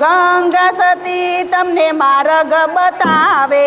ગંગા સતી તમને માર્ગ બતાવે.